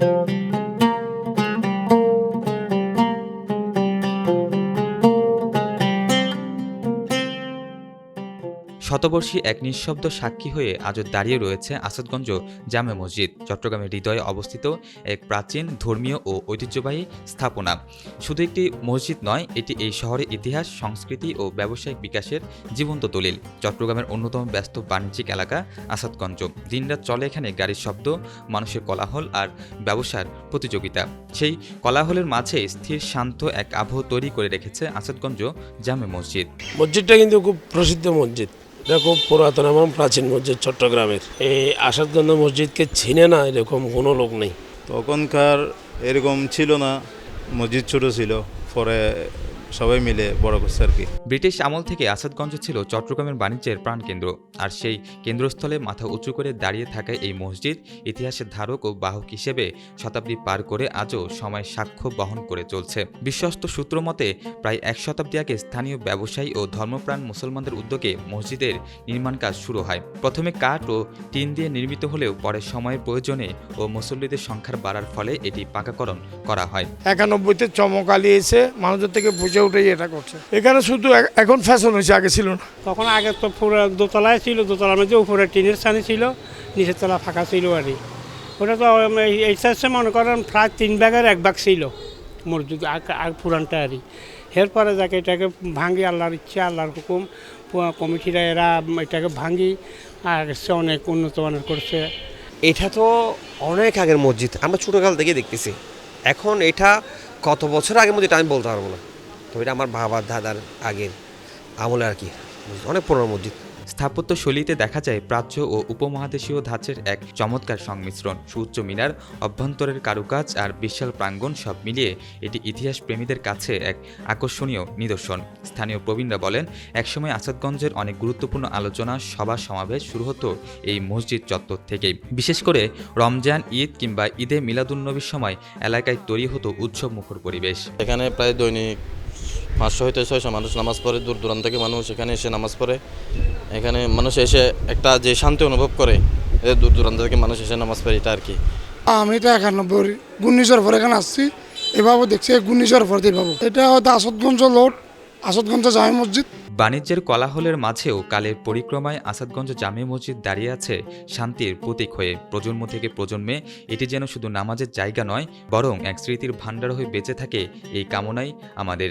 Thank you. শতবর্ষী এক নিঃশব্দ সাক্ষী হয়ে আজও দাঁড়িয়ে রয়েছে আসাদগঞ্জ জামে মসজিদ। চট্টগ্রামের হৃদয়ে অবস্থিত এক প্রাচীন, ধর্মীয় ও ঐতিহ্যবাহী স্থাপনা। শুধু একটি মসজিদ নয়, এটি এই শহরের ইতিহাস, সংস্কৃতি ও ব্যবসায়িক বিকাশের জীবন্ত দলিল। চট্টগ্রামের অন্যতম ব্যস্ত বাণিজ্যিক এলাকা আসাদগঞ্জ। দিনরাত চলে এখানে গাড়ির শব্দ, মানুষের কোলাহল আর ব্যবসার প্রতিযোগিতা। সেই কোলাহলের মাঝে স্থির, শান্ত এক আবহ তৈরি করে রেখেছে আসাদগঞ্জ জামে মসজিদ। মসজিদটা কিন্তু খুব প্রসিদ্ধ মসজিদ। এটা খুব পুরাতন এবং প্রাচীন মসজিদ চট্টগ্রামের। এই আসাদগঞ্জ মসজিদকে চিনে না এরকম কোনো লোক নেই। তখনকার এরকম ছিল না। মসজিদ ছোটো ছিল। পরে সবাই মিলে বড় করছে আর কি। ব্রিটিশ আমল থেকে আসাদগঞ্জ ছিল চট্টগ্রামের বাণিজ্যের প্রাণকেন্দ্র আর সেই কেন্দ্রস্থলে মাথা উঁচু করে দাঁড়িয়ে থাকা এই মসজিদ ইতিহাসের ধারক ও বাহক হিসেবে শতাব্দী পার করে আজও সময় সাক্ষ্য বহন করে চলছে। বিশ্বস্ত সূত্র মতে প্রায় এক শতাব্দী আগে স্থানীয় ব্যবসায়ী ও ধর্মপ্রাণ মুসলমানদের উদ্যোগে মসজিদের নির্মাণ কাজ শুরু হয়। প্রথমে কাঠ ও টিন দিয়ে নির্মিত হলেও পরে সময়ের প্রয়োজনে ও মুসল্লিদের সংখ্যার বাড়ার ফলে এটি পাকাকরণ করা হয়। একানব্বইতে চমক আলী এসে মানুষের থেকে বুঝে উঠে এটা করছে। এখানে শুধু এখন ফ্যাশন হয়েছে আগে ছিল না। তখন আগে তো পুরো দোতলায় ছিল দোতলার মধ্যে উপরে টিনের ছানি ছিল নিচের তলা ফাঁকা ছিল আর ওটা তো এই হচ্ছে মনে করেন প্রায় তিন ভাগের এক ভাগ ছিল মসজিদ আগ- আগ পুরানটা আর। এরপরে যাকে এটাকে ভাঙি আল্লাহর ইচ্ছা আল্লাহর হুকুম কমিটিরা এরা এটাকে ভাঙি আর সে অনেক উন্নত মানের করছে। এটা তো অনেক আগের মসজিদ আমরা ছোটোকাল থেকে দেখতেছি। এখন এটা কত বছর আগের মধ্যে এটা আমি বলতে পারব না। এটা আমার বাবার দাদার আগের আমলে আর কি অনেক পুরনো মসজিদ। স্থাপত্য শৈলীতে দেখা যায় প্রাচ্য ও উপমহাদেশীয় ধাঁচের এক চমৎকার সংমিশ্রণ। সুউচ্চ মিনার অভ্যন্তরের কারুকাজ আর বিশাল প্রাঙ্গণ সব মিলিয়ে এটি ইতিহাস প্রেমীদের কাছে এক আকর্ষণীয় নিদর্শন। স্থানীয় প্রবীণরা বলেন একসময় আসাদগঞ্জের অনেক গুরুত্বপূর্ণ আলোচনা সভা সমাবেশ শুরু হতো এই মসজিদ চত্বর থেকেই। বিশেষ করে রমজান ঈদ কিংবা ঈদে মিলাদুন্নবীর সময় এলাকায় তৈরি হতো উৎসব মুখর পরিবেশ। এখানে প্রায় দৈনিক পাঁচশো হইতে ছয়শো মানুষ নামাজ পড়ে দূর দূরান্ত থেকে মানুষ এখানে এসে নামাজ পড়ে। এখানে মানুষ এসে একটা যে শান্তি অনুভব করে দূর দূরান্ত থেকে মানুষ এসে নামাজ পড়ে এটা আর কি। আমি তো একানব্বই ঘূর্ণিঝড় পর এখানে আসছি এভাবে দেখছি ঘূর্ণিঝড় পর এভাবে। এটা হয়তো আসাদগঞ্জ লোড আসাদগঞ্জ জামে মসজিদ। বাণিজ্যের কোলাহলের মাঝেও কালের পরিক্রমায় আসাদগঞ্জ জামে মসজিদ দাঁড়িয়ে আছে শান্তির প্রতীক হয়ে। প্রজন্ম থেকে প্রজন্মে এটি যেন শুধু নামাজের জায়গা নয় বরং এক স্মৃতির ভাণ্ডার হয়ে বেঁচে থাকে এই কামনাই আমাদের